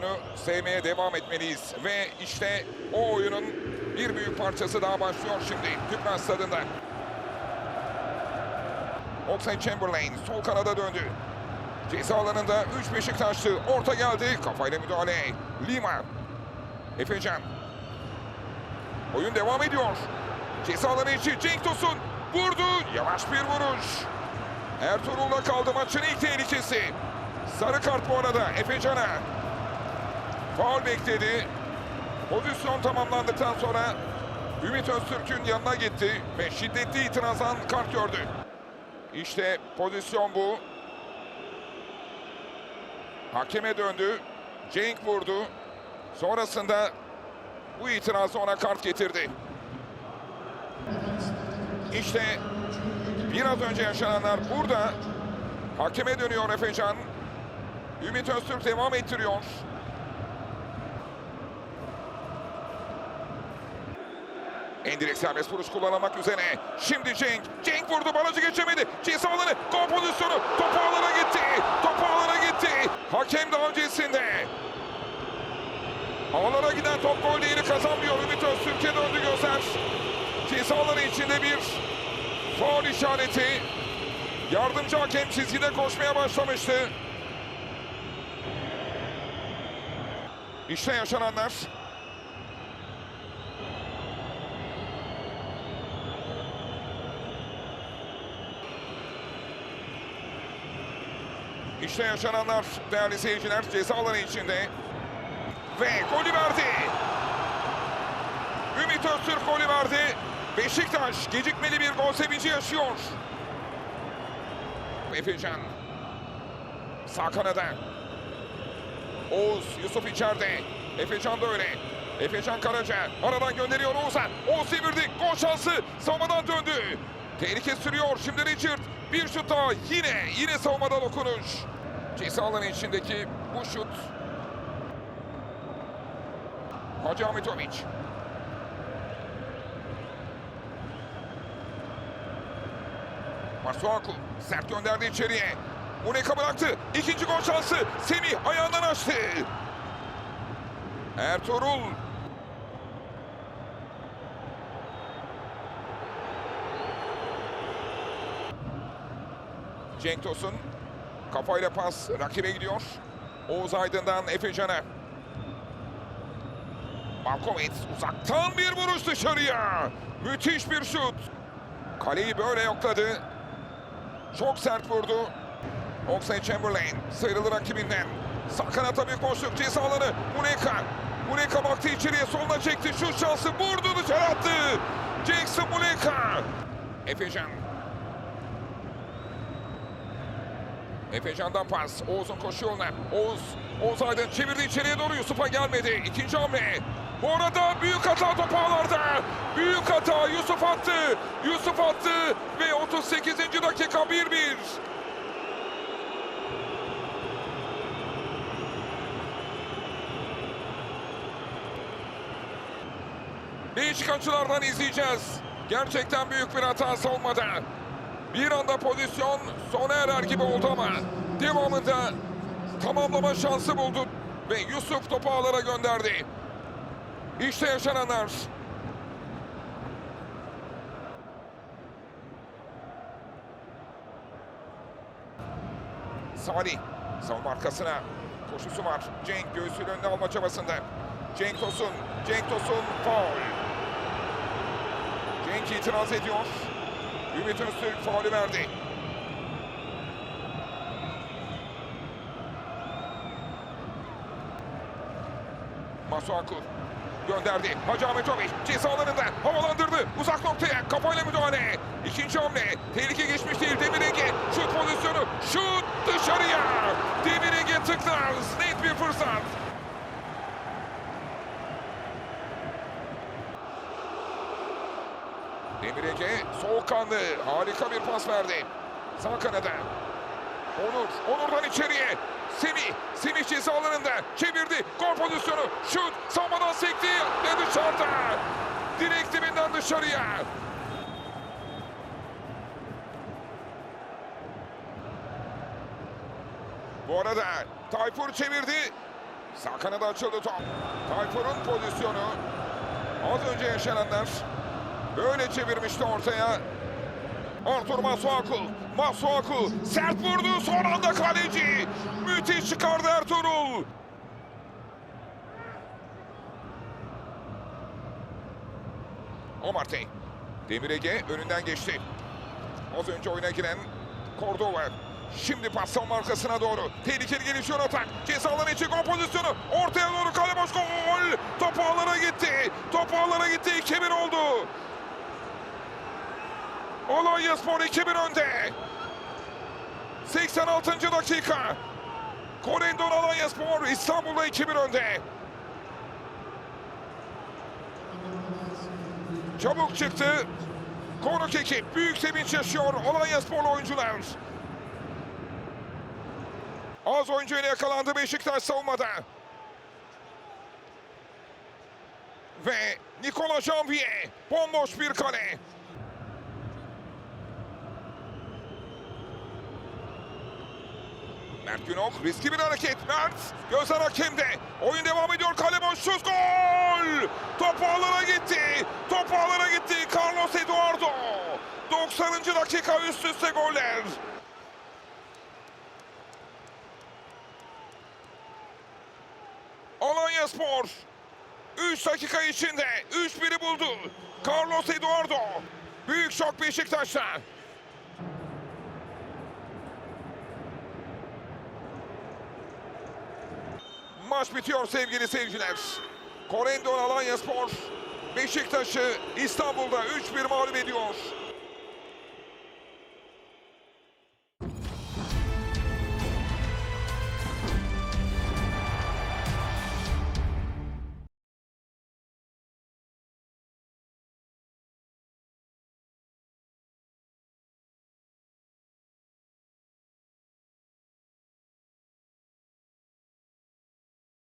oyunu sevmeye devam etmeliyiz. Ve işte o oyunun bir büyük parçası daha başlıyor şimdi Tüpraş stadında. Oxlade Chamberlain sol kanada döndü. Ceza alanında 3 Beşiktaşlı orta geldi. Kafayla müdahale. Lima. Efecan. Oyun devam ediyor. Ceza alanı içi Cenk Tosun vurdu. Yavaş bir vuruş. Ertuğrul'la kaldı maçın ilk tehlikesi. Sarı kart bu arada Efecan'a. Faul bekledi. Pozisyon tamamlandıktan sonra Ümit Öztürk'ün yanına gitti ve şiddetli itirazdan kart gördü. İşte pozisyon bu. Hakeme döndü. Cenk vurdu. Sonrasında bu itirazı ona kart getirdi. İşte biraz önce yaşananlar burada. Hakeme dönüyor Efecan. Ümit Öztürk devam ettiriyor. Endirek serbest vuruş kullanmak üzere. Şimdi Cenk. Cenk vurdu. Barajı geçemedi. Ceza alanı. Gol pozisyonu. Topu alana gitti. Topu alana gitti. Hakem daha öncesinde. Ağlara giden top gol değeri kazanmıyor. Ümit Öztürk'e döndü gözler. Ceza alanı içinde bir faul işareti. Yardımcı hakem çizgide koşmaya başlamıştı. İşte yaşananlar. İşte yaşananlar değerli seyirciler ceza alanı içinde. Ve golü verdi. Ümit Öztürk golü verdi. Beşiktaş gecikmeli bir gol sevinci yaşıyor. Efecan. Sağ kanada. Oğuz, Yusuf içeride. Efecan da öyle. Efecan Karaca aradan gönderiyor Oğuz'a. Oğuz çevirdi. Gol şansı. Savunmadan döndü. Tehlike sürüyor. Şimdi Richard. Bir şut daha. Yine, yine savunmada dokunuş. Ceza alanı içindeki bu şut. Hacı Ahmetoviç. Masuaku sert gönderdi içeriye. Uneka bıraktı. İkinci gol şansı. Semih ayağından açtı. Ertuğrul. Cenk Tosun. Kafayla pas rakibe gidiyor. Oğuz Aydın'dan Efecan'a. Malkovic uzaktan bir vuruş dışarıya. Müthiş bir şut. Kaleyi böyle yokladı. Çok sert vurdu. Oxlade Chamberlain sıyrıldı rakibinden. Sağ kanata bir boşluk ceza alanı. Muneka. Muneka baktı içeriye soluna çekti. Şut şansı vurdu dışarı attı. Jackson Muneka. Efecan. Efecan'dan pas. Oğuz'un koşu yoluna. Oğuz. Oğuz Aydın çevirdi içeriye doğru Yusuf'a gelmedi. İkinci hamle. Bu arada büyük hata topu ağlarda. Büyük hata Yusuf attı. Yusuf attı ve 38. dakika 1-1. Değişik açılardan izleyeceğiz. Gerçekten büyük bir hata savunmada. Bir anda pozisyon sona erer gibi oldu ama devamında tamamlama şansı buldu ve Yusuf topu ağlara gönderdi. İşte yaşananlar. Salih savunma arkasına koşusu var. Cenk göğsünün önüne alma çabasında. Cenk Tosun, Cenk Tosun faul. Cenk itiraz ediyor. Ümit Öztürk faulü verdi. Masuaku gönderdi. Hacı Ahmetoviç ceza alanında havalandırdı. Uzak noktaya kafayla müdahale. İkinci hamle. Tehlike geçmiş değil. Demir Ege şut pozisyonu. Şut dışarıya. Demir Ege tıklar. Net bir fırsat. Demir Ege soğukkanlı. Harika bir pas verdi. Sağ kanada. Onur. Onur'dan içeriye. Semih. Semih ceza alanında. Çevirdi. Gol pozisyonu. Şut. Savunmadan sekti. Ve dışarıda. Direkt dibinden dışarıya. Bu arada Tayfur çevirdi. Sağ kanada açıldı top. Tayfur'un pozisyonu. Az önce yaşananlar. Böyle çevirmişti ortaya. Artur Masuaku. Masuaku sert vurdu. Son anda kaleci. Müthiş çıkardı Ertuğrul. Omarte. Demir Ege önünden geçti. Az önce oyuna giren Cordova. Şimdi pas savunma arkasına doğru. Tehlikeli gelişiyor atak. Ceza alanı içi gol pozisyonu. Ortaya doğru kale boş gol. Top ağlara gitti. Top ağlara gitti. 2-1 oldu. Alanya Spor 2-1 önde. 86. dakika. Korendon Alanya Spor İstanbul'da 2-1 önde. Çabuk çıktı. Konuk ekip büyük sevinç yaşıyor Alanya Sporlu oyuncular. Az oyuncuyla yakalandı Beşiktaş savunmada. Ve Nikola Janvier bomboş bir kale. Mert Günok riskli bir hareket. Mert gözler hakemde. Oyun devam ediyor. Kale boş şut gol. Top ağlara gitti. Top ağlara gitti. Carlos Eduardo. 90. dakika üst üste goller. Alanya Spor 3 dakika içinde 3-1'i buldu. Carlos Eduardo. Büyük şok Beşiktaş'ta. Maç bitiyor sevgili seyirciler. Korendon Alanya Spor Beşiktaş'ı İstanbul'da 3-1 mağlup ediyor.